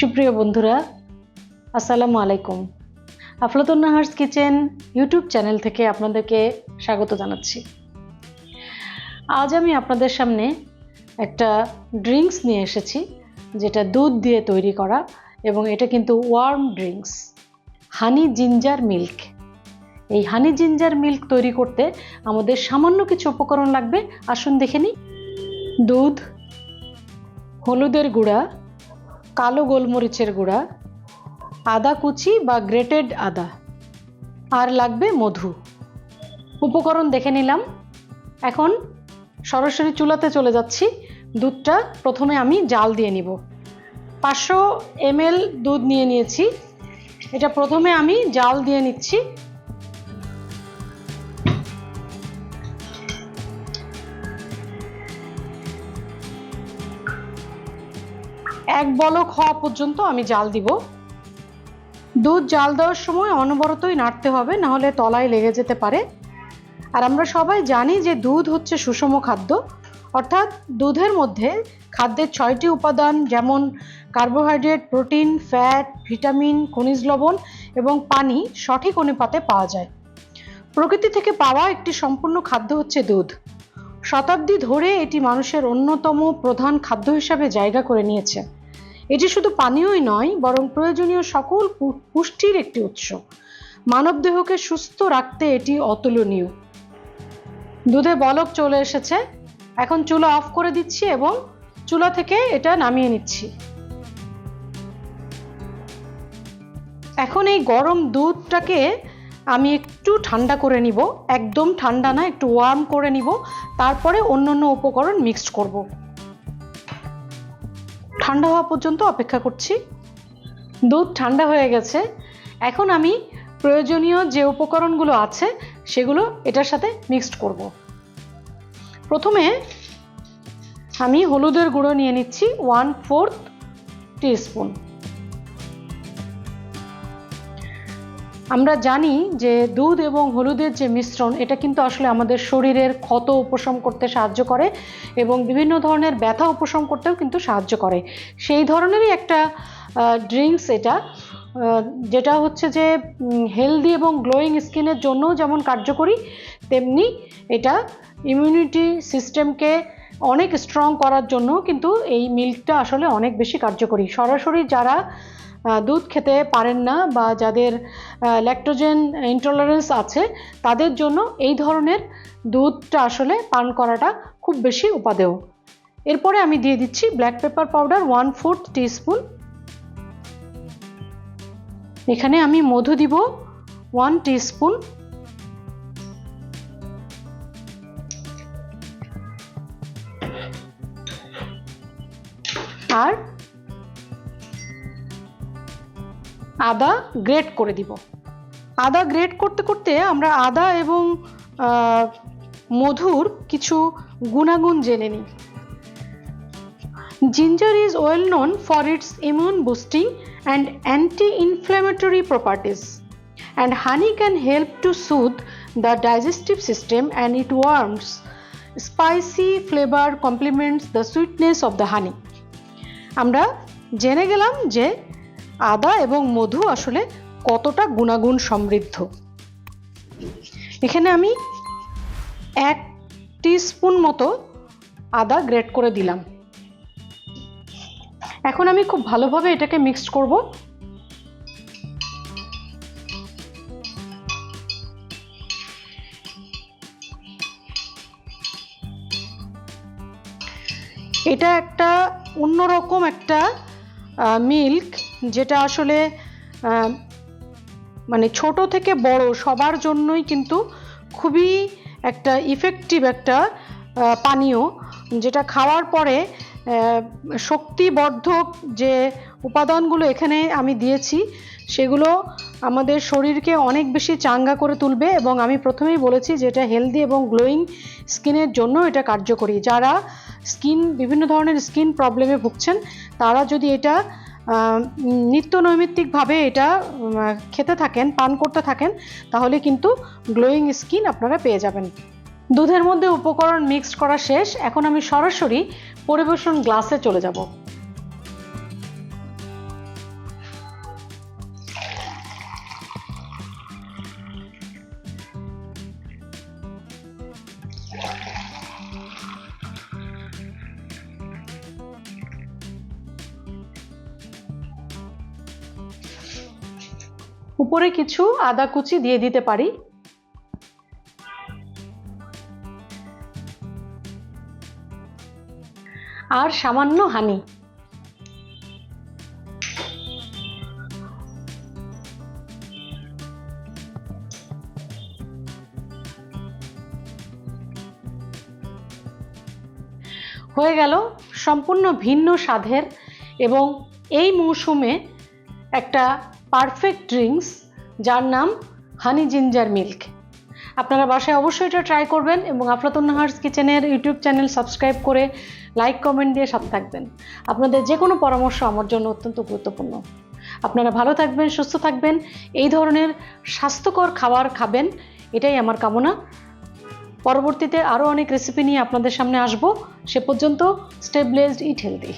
সুপ্রিয় বন্ধুরা, আসসালামু আলাইকুম। Aflatun Nahar's kitchen YouTube channel থেকে আপনাদেরকে স্বাগত জানাচ্ছি। আজ আমি আপনাদের সামনে একটা ড্রিঙ্কস নিয়ে এসেছি, যেটা দুধ দিয়ে তৈরি করা এবং এটা কিন্তু warm drinks, honey ginger milk. এই হানি জিঞ্জার মিল্ক তৈরি করতে আমাদের সামান্য কিছু উপকরণ লাগবে। আসুন দেখে নিই। দুধ, হলুদের গুঁড়া কালো গোলমরিচের গুঁড়া, আদা কুচি বা গ্রেটেড আদা, আর লাগবে মধু। উপকরণ দেখে নিলাম। এখন সরাসরি চুলাতে চলে যাচ্ছি। দুধটা প্রথমে আমি জাল দিয়ে নিব। পাঁচশো এমএল দুধ নিয়ে নিয়েছি। এটা প্রথমে আমি জাল দিয়ে নিচ্ছি। এক বলক হওয়া পর্যন্ত আমি জাল দিব। দুধ জাল দেওয়ার সময় অনবরতই নাড়তে হবে নাহলে তলায় লেগে যেতে পারে। আর আমরা সবাই জানি যে দুধ হচ্ছে সুষম খাদ্য। অর্থাৎ দুধের মধ্যে খাদ্যের ছয়টি উপাদান যেমন কার্বোহাইড্রেট, প্রোটিন, ফ্যাট, ভিটামিন, খনিজ লবণ এবং পানি সঠিক অনুপাতে পাওয়া যায়। প্রকৃতি থেকে পাওয়া একটি সম্পূর্ণ খাদ্য হচ্ছে দুধ। শতাব্দী ধরে এটি মানুষের অন্যতম প্রধান খাদ্য হিসাবে জায়গা করে নিয়েছে। এটি শুধু পানীয়ই নয়, বরং প্রয়োজনীয় সকল পুষ্টির একটি উৎস। মানবদেহকে সুস্থ রাখতে এটি অতুলনীয়। দুধে বলক চলে এসেছে। এখন চুলা অফ করে দিচ্ছি এবং চুলা থেকে এটা নামিয়ে নিচ্ছি। এখন এই গরম দুধটাকে আমি একটু ঠান্ডা করে নিব। একদম ঠান্ডা না, একটু ওয়ার্ম করে নিব। তারপরে অন্য অন্য উপকরণ মিক্সড করব। ঠান্ডা হওয়া পর্যন্ত অপেক্ষা করছি। দুধ ঠান্ডা হয়ে গেছে। এখন আমি প্রয়োজনীয় যে উপকরণগুলো আছে, সেগুলো এটার সাথে মিক্সড করব। প্রথমে আমি হলুদের গুঁড়ো নিয়ে নিচ্ছি ওয়ান ফোর্থ টিস্পুন আমরা জানি যে দুধ এবং হলুদের যে মিশ্রণ, এটা কিন্তু আসলে আমাদের শরীরের ক্ষত উপশম করতে সাহায্য করে এবং বিভিন্ন ধরনের ব্যথা উপশম করতেও কিন্তু সাহায্য করে। সেই ধরনেরই একটা ড্রিঙ্কস এটা যেটা হচ্ছে যে হেলদি এবং গ্লোয়িং স্কিনের জন্যও যেমন কার্যকরী, তেমনি এটা ইমিউনিটি সিস্টেমকে অনেক স্ট্রং করার জন্য কিন্তু এই মিল্কটা আসলে অনেক বেশি কার্যকরী। সরাসরি যারা দুধ খেতে পারেন না বা যাদের ল্যাকটোজেন ইন্টলারেন্স আছে, তাদের জন্য এই ধরনের দুধটা আসলে পান করাটা খুব বেশি উপাদেয়। এরপরে আমি দিয়ে দিচ্ছি black pepper powder one fourth teaspoon এখানে আমি মধু দিব ওয়ান টিস্পুন আর আদা গ্রেট করে দিব। আদা গ্রেট করতে করতে আমরা আদা এবং মধুর কিছু গুণাগুণ জেনে নিই। Ginger is well known for its immune boosting and anti inflammatory properties and honey can help to soothe the digestive system and it warms spicy flavour compliments the sweetness of the honey আমরা জেনে গেলাম যে আদা এবং মধু আসলে কতটা গুণাগুণ সমৃদ্ধ। এখানে আমি এক স্পুন মতো আদা গ্রেট করে দিলাম। এখন আমি খুব ভালোভাবে এটাকে মিক্সড করব। এটা একটা অন্যরকম একটা মিল্ক যেটা আসলে মানে ছোট থেকে বড় সবার জন্যই কিন্তু খুবই একটা ইফেক্টিভ একটা পানীয়, যেটা খাওয়ার পরে শক্তিবর্ধক যে উপাদানগুলো এখানে আমি দিয়েছি, সেগুলো আমাদের শরীরকে অনেক বেশি চাঙ্গা করে তুলবে এবং আমি প্রথমেই বলেছি যে এটা হেলদি এবং গ্লোয়িং স্কিনের জন্য এটা কার্যকরী। যারা স্কিন, বিভিন্ন ধরনের স্কিন প্রবলেমে ভুগছেন, তারা যদি এটা নিত্য নৈমিত্তিকভাবে এটা খেতে থাকেন, পান করতে থাকেন, তাহলে কিন্তু গ্লোয়িং স্কিন আপনারা পেয়ে যাবেন। দুধের মধ্যে উপকরণ মিক্সড করা শেষ, এখন আমি সরাসরি পরিবেশন গ্লাসে চলে যাব। উপরে কিছু আদা কুচি দিয়ে দিতে পারি। আর সামান্য হানি। হয়ে গেল সম্পূর্ণ ভিন্ন স্বাদের এবং এই মৌসুমে একটা পারফেক্ট ড্রিঙ্কস যার নাম হানি জিঞ্জার মিল্ক আপনারা বাসায় অবশ্যই এটা ট্রাই করবেন এবং আফলাতুন নাহার্স কিচেনের ইউটিউব চ্যানেল সাবস্ক্রাইব করে লাইক কমেন্ট দিয়ে সাথে থাকবেন। আপনাদের যে কোনো পরামর্শ আমার জন্য অত্যন্ত গুরুত্বপূর্ণ। আপনারা ভালো থাকবেন, সুস্থ থাকবেন, এই ধরনের স্বাস্থ্যকর খাবার খাবেন, এটাই আমার কামনা। পরবর্তীতে আরও অনেক রেসিপি নিয়ে আপনাদের সামনে আসব। সে পর্যন্ত স্টেবলেজড ইট হেলদি